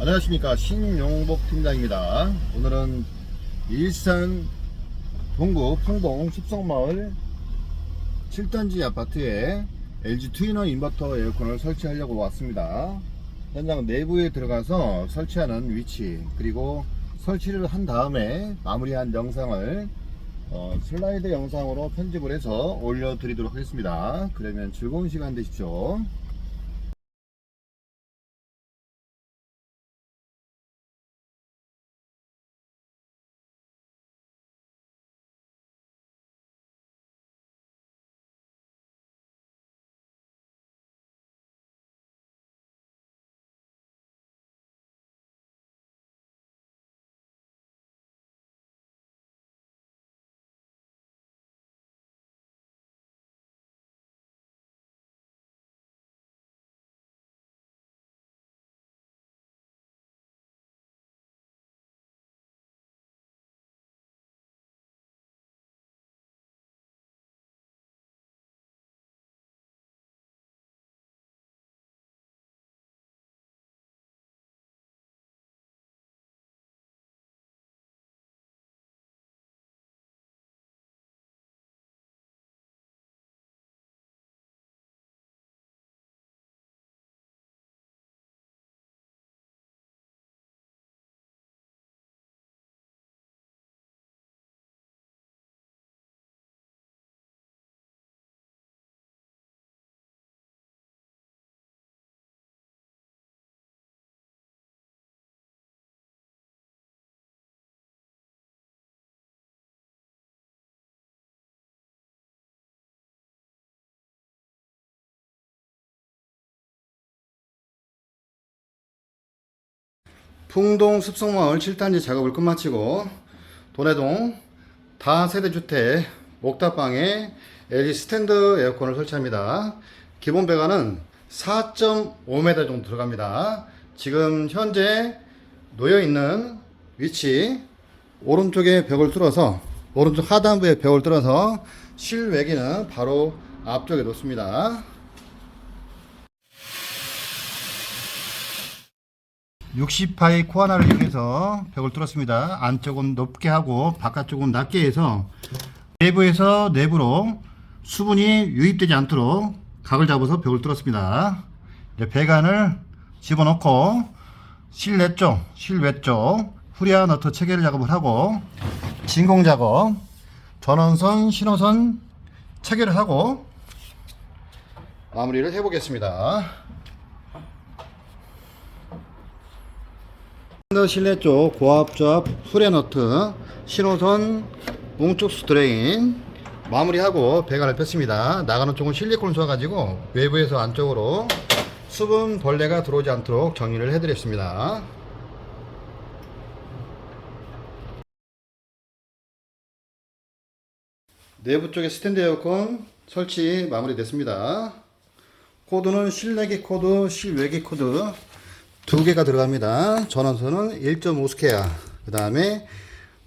안녕하십니까. 신용복 팀장입니다. 오늘은 일산 동구 풍동 숲성마을 7단지 아파트에 LG 트위너 인버터 에어컨을 설치하려고 왔습니다. 현장 내부에 들어가서 설치하는 위치 그리고 설치를 한 다음에 마무리한 영상을 어, 슬라이드 영상으로 편집을 해서 올려드리도록 하겠습니다. 그러면 즐거운 시간 되십시오 풍동 숲속마을 7단지 작업을 끝마치고 도내동 다세대주택 옥탑방에 LG 스탠드 에어컨을 설치합니다. 기본 배관은 4.5m 정도 들어갑니다. 지금 현재 놓여 있는 위치 오른쪽에 벽을 뚫어서 오른쪽 하단부에 벽을 뚫어서 실외기는 바로 앞쪽에 놓습니다. 60파이 코하나를 이용해서 벽을 뚫었습니다. 안쪽은 높게 하고 바깥쪽은 낮게 해서 내부에서 내부로 수분이 유입되지 않도록 각을 잡아서 벽을 뚫었습니다. 이제 배관을 집어넣고 실내 쪽, 실외 쪽 후리아 너트 체결 작업을 하고 진공 작업, 전원선, 신호선 체결을 하고 마무리를 해보겠습니다. 실내 쪽 고압조합 후레 너트 신호선 뭉쪽 스트레인 마무리하고 배관을 폈습니다. 나가는 쪽은 실리콘을 쏘아가지고 외부에서 안쪽으로 수분 벌레가 들어오지 않도록 정리를 해드렸습니다. 내부 쪽에 스탠드 에어컨 설치 마무리됐습니다. 코드는 실내기 코드, 실외기 코드 두 개가 들어갑니다. 전원선은 1.5스퀘어. 그 다음에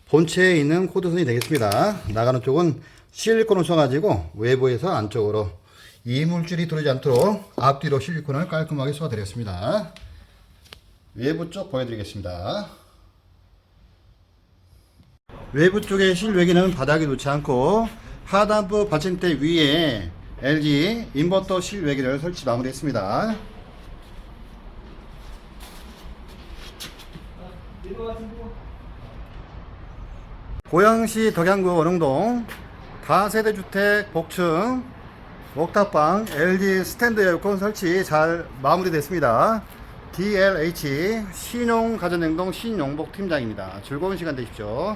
본체에 있는 코드선이 되겠습니다. 나가는 쪽은 실리콘을 써가지고 외부에서 안쪽으로 이물질이 들어오지 않도록 앞뒤로 실리콘을 깔끔하게 쏘아드렸습니다. 외부 쪽 보여드리겠습니다. 외부 쪽에 실외기는 바닥에 놓지 않고 하단부 받침대 위에 LG 인버터 실외기를 설치 마무리했습니다. 고양시 덕양구 원흥동 다세대 주택 복층 옥탑방 LG 스탠드 에어컨 설치 잘 마무리됐습니다. DLH 신용 가전행동 신용복 팀장입니다. 즐거운 시간 되십시오.